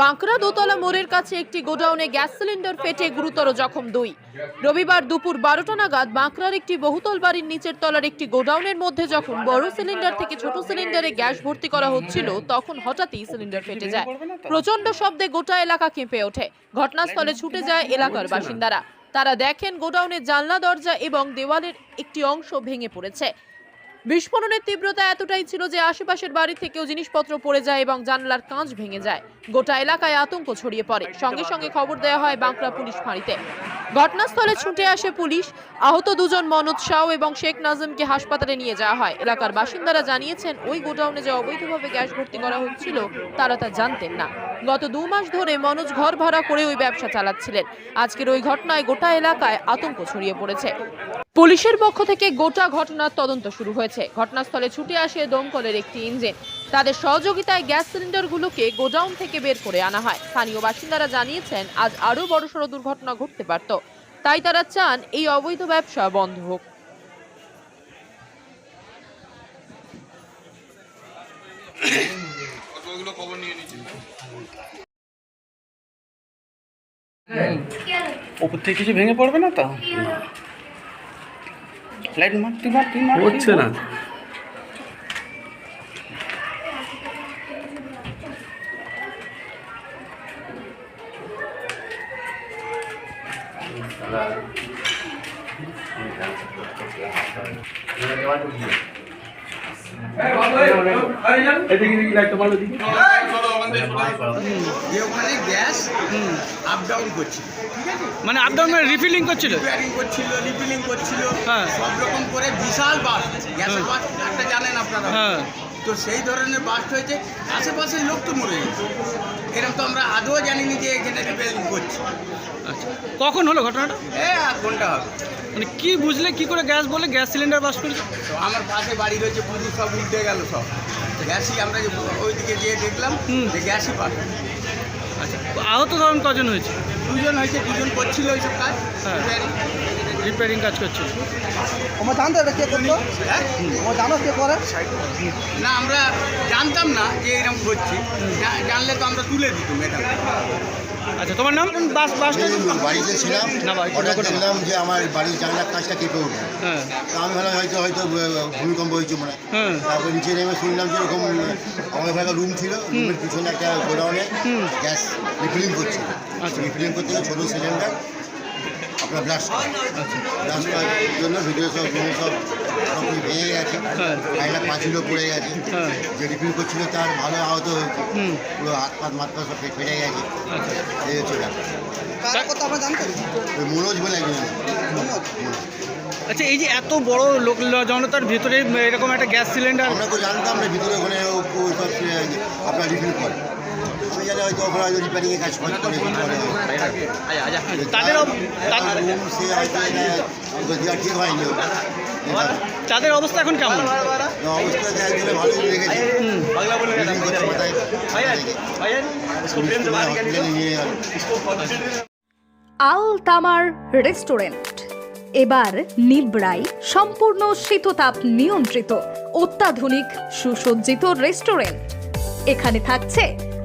বাঁকড়া দোতলা মোড়ের কাছে একটি গোডাউনে গ্যাস সিলিন্ডার ফেটে গুরুতর জখম দুই। রবিবার দুপুর বারোটা নাগাদ বাঁকড়ার একটি বহুতল বাড়ির নিচের তলার একটি গোডাউনের মধ্যে যখন বড় সিলিন্ডার থেকে ছোট সিলিন্ডারে গ্যাস ভর্তি করা হচ্ছিল, তখন হঠাৎই সিলিন্ডার ফেটে যায়। প্রচণ্ড শব্দে গোটা এলাকা কেঁপে ওঠে। ঘটনাস্থলে ছুটে যায় এলাকার বাসিন্দারা। তারা দেখেন গোডাউনের জানলা, দরজা এবং দেওয়ালের একটি অংশ ভেঙে পড়েছে। বিস্ফোরণের তীব্রতা এতটাই ছিল যে আশেপাশের বাড়ি থেকেও জিনিসপত্র পড়ে যায় এবং জানলার কাঁচ ভেঙে যায়। গোটা এলাকায় আতঙ্ক ছড়িয়ে পড়ে। সঙ্গে সঙ্গে খবর দেওয়া হয় বাঁকড়া পুলিশ ফাঁড়িতে। ঘটনাস্থলে ছুটে আসে পুলিশ। আহত দুজন মনোজ শাহ এবং শেখ নাজিমকে হাসপাতালে নিয়ে যাওয়া হয়। এলাকার বাসিন্দারা জানিয়েছেন, ওই গোডাউনে যে অবৈধভাবে গ্যাস ভর্তি করা হচ্ছিল, তারা তা জানতেন না। গত দু মাস ধরে মনোজ ঘর ভাড়া করে ওই ব্যবসা চালাচ্ছিলেন। আজকের ওই ঘটনায় গোটা এলাকায় আতঙ্ক ছড়িয়ে পড়েছে। পুলিশের পক্ষ থেকে গোটা ঘটনার তদন্ত শুরু হয়েছে। ঘটনাস্থলে ছুটে আসে দমকলের একটি ইঞ্জিন। তাদের সহযোগিতায় গ্যাস সিলিন্ডারগুলোকে গোডাউন থেকে বের করে আনা হয়। স্থানীয় বাসিন্দারা জানিয়েছেন আজ আরও বড়সড় দুর্ঘটনা ঘটতে পারত। তাই তারা চান এই অবৈধ ব্যবসা বন্ধ হোক। ওগুলো খবর নিয়ে নিচ্ছি ওপর থেকে কিছু ভেঙে পড়বে না তো? লাইট মার তুই মার তুই মার তুই হচ্ছে মার। না চলো ওখান মানে আপ ডাউন রিফিলিং করছিল। সব রকম করে বিশাল বাস গ্যাসের বাস একটা জানেন আপনারা তো সেই ধরনের বাস হয়েছে আশেপাশের লোক তো মরে গেছে এরকম তো আমরা আদৌ জানিনি যে এখানে রিপেয়ারিং করছি আচ্ছা। কখন হলো ঘটনাটা? এ আধ ঘণ্টা হবে? মানে কি বুঝলে কি করে গ্যাস বলে গ্যাস সিলিন্ডার বাস করেছে? তো আমার পাশে বাড়ি রয়েছে পুরো সব উল্টে গেল সব। গ্যাসই আমরা যে ওইদিকে গিয়ে দেখলাম হুম। যে গ্যাসই পাস আচ্ছা আহত ধরুন কজন হয়েছে? দুজন হয়েছে দুজন করছিল ওইসব কাজ হ্যাঁ। রিপেয়ারিং রিপেয়ারিং কাজ করছিল। আমার জানতো এটা কে করতো? হ্যাঁ? আমার জানো কে করে? না আমরা জানতাম না যে এরকম করছি জানলে তো আমরা তুলে দিতাম এটা। আচ্ছা তোমার নাম? বাস বাসটা বাড়িতে ছিলাম হঠাৎ দেখলাম যে আমার বাড়ির জানলার কাজটা কেঁপে উঠল হ্যাঁ। তা আমি ভাবলাম হয়তো হয়তো ভূমিকম্প হয়েছে মনে হয়। তারপর নিচে নেমে শুনলাম যে এরকম আহ, আমার ভাগে রুম ছিল রুমের পিছনে একটা গোডাউনে গ্যাস রিফিলিং করছিল। আচ্ছা। রিফিলিং করতে গেলে ছোটো সিলিন্ডার আপনার ব্লাস্ট আচ্ছা। ব্লাস্ট জন্য ভিডিও সব রুম সব সব ভেঙে গেছে। হ্যাঁ। একটা পাঁচিলও পড়ে গেছে। হ্যাঁ। যে রিফিল করছিল তার ভালো আহত হয়েছে। পুরো হাত পাত মাথা সব ফেটে গেছে। আচ্ছা। এই হচ্ছে ব্যাপার। মনোজ বলে একজন আচ্ছা এই যে এত বড় লোক জনতার ভিতরে এরকম একটা গ্যাস সিলিন্ডার আমরা তো জানতাম না ভিতরে ওখানে আপনার রিফিল করে আমি জানি হয়তো ওখানে হয়তো রিপেয়ারিংয়ে কাজ করে করে কি করে তাদের অব- তার তা- room সে হয়তো এটা দেওয়া ঠিক হয়নি তাদের অবস্থা এখন কেমন? ভালোই মানে আল তামার রেস্টুরেন্ট। এবার নিবড়াই সম্পূর্ণ শীততাপ নিয়ন্ত্রিত অত্যাধুনিক সুসজ্জিত রেস্টুরেন্ট। এখানে থাকছে